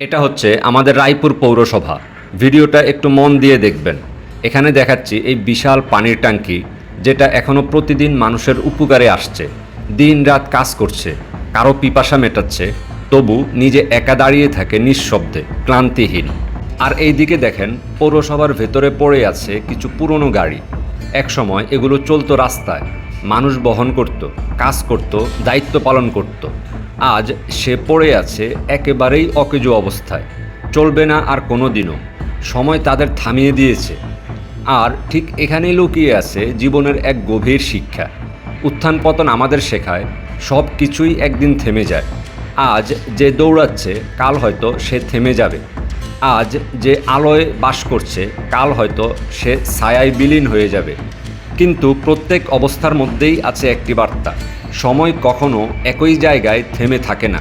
এটা হচ্ছে আমাদের রায়পুর পৌরসভা। ভিডিওটা একটু মন দিয়ে দেখবেন। এখানে দেখাচ্ছি এই বিশাল পানির ট্যাঙ্কি, যেটা এখনও প্রতিদিন মানুষের উপকারে আসছে। দিন রাত কাজ করছে, কারও পিপাসা মেটাচ্ছে, তবু নিজে একা দাঁড়িয়ে থাকে নিঃশব্দে, ক্লান্তিহীন। আর এইদিকে দেখেন, পৌরসভার ভেতরে পড়ে আছে কিছু পুরনো গাড়ি। একসময় এগুলো চলতো রাস্তায় মানুষ বহন করত, কাজ করত, দায়িত্ব পালন করত। আজ সে পড়ে আছে একেবারেই অকেজো অবস্থায়। চলবে না আর কোনো দিনও। সময় তাদের থামিয়ে দিয়েছে। আর ঠিক এখানেই লুকিয়ে আছে জীবনের এক গভীর শিক্ষা। উত্থান পতন আমাদের শেখায়, সব কিছুই একদিন থেমে যায়। আজ যে দৌড়াচ্ছে, কাল হয়তো সে থেমে যাবে। আজ যে আলোয় বাস করছে, কাল হয়তো সে ছায়ায় বিলীন হয়ে যাবে। কিন্তু প্রত্যেক অবস্থার মধ্যেই আছে একটি বার্তা। সময় কখনো একই জায়গায় থেমে থাকে না।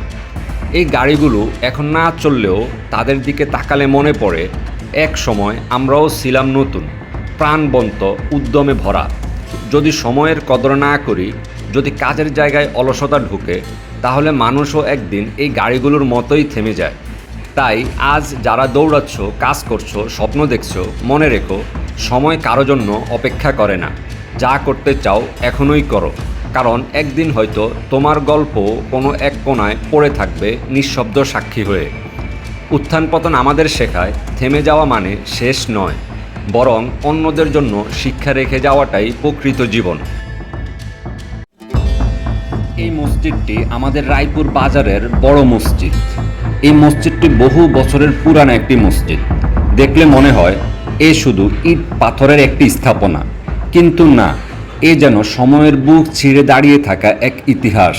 এই গাড়িগুলো এখন না চললেও তাদের দিকে তাকালে মনে পড়ে, এক সময় আমরাও ছিলাম নতুন প্রাণবন্ত উদ্যমে ভরা। যদি সময়ের কদর না করি, যদি কাজের জায়গায় অলসতা ঢুকে, তাহলে মানুষও একদিন এই গাড়িগুলোর মতোই থেমে যায়। তাই আজ যারা দৌড়াচ্ছ, কাজ করছ, স্বপ্ন দেখছ, মনে রেখো সময় কারও জন্য অপেক্ষা করে না। যা করতে চাও এখনই করো। কারণ একদিন হয়তো তোমার গল্প কোনো এক কোনায় পড়ে থাকবে নিঃশব্দ সাক্ষী হয়ে। উত্থান পতন আমাদের শেখায়, থেমে যাওয়া মানে শেষ নয়। বরং অন্যদের জন্য শিক্ষা রেখে যাওয়াটাই প্রকৃত জীবন। এই মসজিদটি আমাদের রায়পুর বাজারের বড় মসজিদ। এই মসজিদটি বহু বছরের পুরানো একটি মসজিদ। দেখলে মনে হয় এ শুধু ইট পাথরের একটি স্থাপনা। কিন্তু না, এ যেন সময়ের বুক ছিঁড়ে দাঁড়িয়ে থাকা এক ইতিহাস।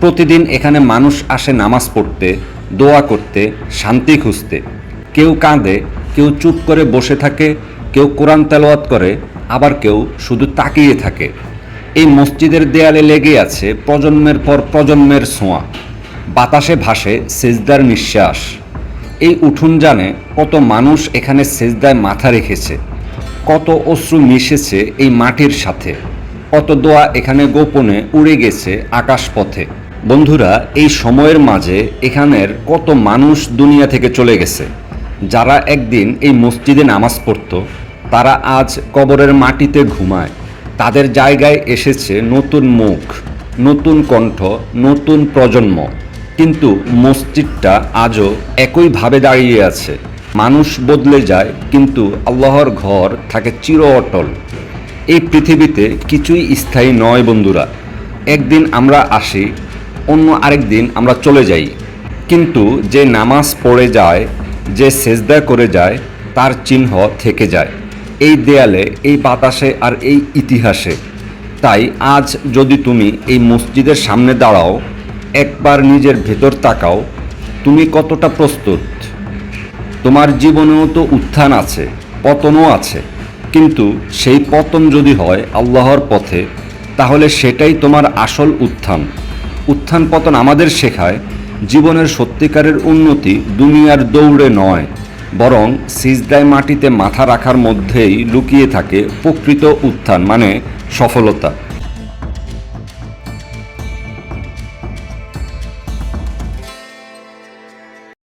প্রতিদিন এখানে মানুষ আসে নামাজ পড়তে, দোয়া করতে, শান্তি খুঁজতে। কেউ কাঁদে, কেউ চুপ করে বসে থাকে, কেউ কোরআন তেলাওয়াত করে, আবার কেউ শুধু তাকিয়ে থাকে। এই মসজিদের দেয়ালে লেগে আছে প্রজন্মের পর প্রজন্মের ছোঁয়া। বাতাসে ভাসে সেজদার নিঃশ্বাস। এই উঠুন জানে কত মানুষ এখানে সেজদায় মাথা রেখেছে, কত অশ্রু মিশেছে এই মাটির সাথে, কত দোয়া এখানে গোপনে উড়ে গেছে আকাশপথে। বন্ধুরা, এই সময়ের মাঝে এখানের কত মানুষ দুনিয়া থেকে চলে গেছে। যারা একদিন এই মসজিদে নামাজ পড়তো, তারা আজ কবরের মাটিতে ঘুমায়। তাদের জায়গায় এসেছে নতুন মুখ, নতুন কণ্ঠ, নতুন প্রজন্ম। কিন্তু মসজিদটা আজও একইভাবে দাঁড়িয়ে আছে। মানুষ বদলে যায়, কিন্তু আল্লাহর ঘর থাকে চির অটল। এই পৃথিবীতে কিছুই স্থায়ী নয় বন্ধুরা। একদিন আমরা আসি, অন্য আরেক দিন আমরা চলে যাই। কিন্তু যে নামাজ পড়ে যায়, যে সেজদা করে যায়, তার চিহ্ন থেকে যায়। এই দেয়ালে, এই বাতাসে আর এই ইতিহাসে। তাই আজ যদি তুমি এই মসজিদের সামনে দাঁড়াও একবার নিজের ভেতর তাকাও, তুমি কতটা প্রস্তুত? তোমার জীবনেও তো উত্থান আছে, পতনও আছে, কিন্তু সেই পতন যদি হয় আল্লাহর পথে, তাহলে সেটাই তোমার আসল উত্থান। উত্থান পতন আমাদের শেখায়, জীবনের সত্যিকারের উন্নতি দুনিয়ার দৌড়ে নয়, বরং সিজদায় মাটিতে মাথা রাখার মধ্যেই লুকিয়ে থাকে প্রকৃত উত্থান মানে সফলতা।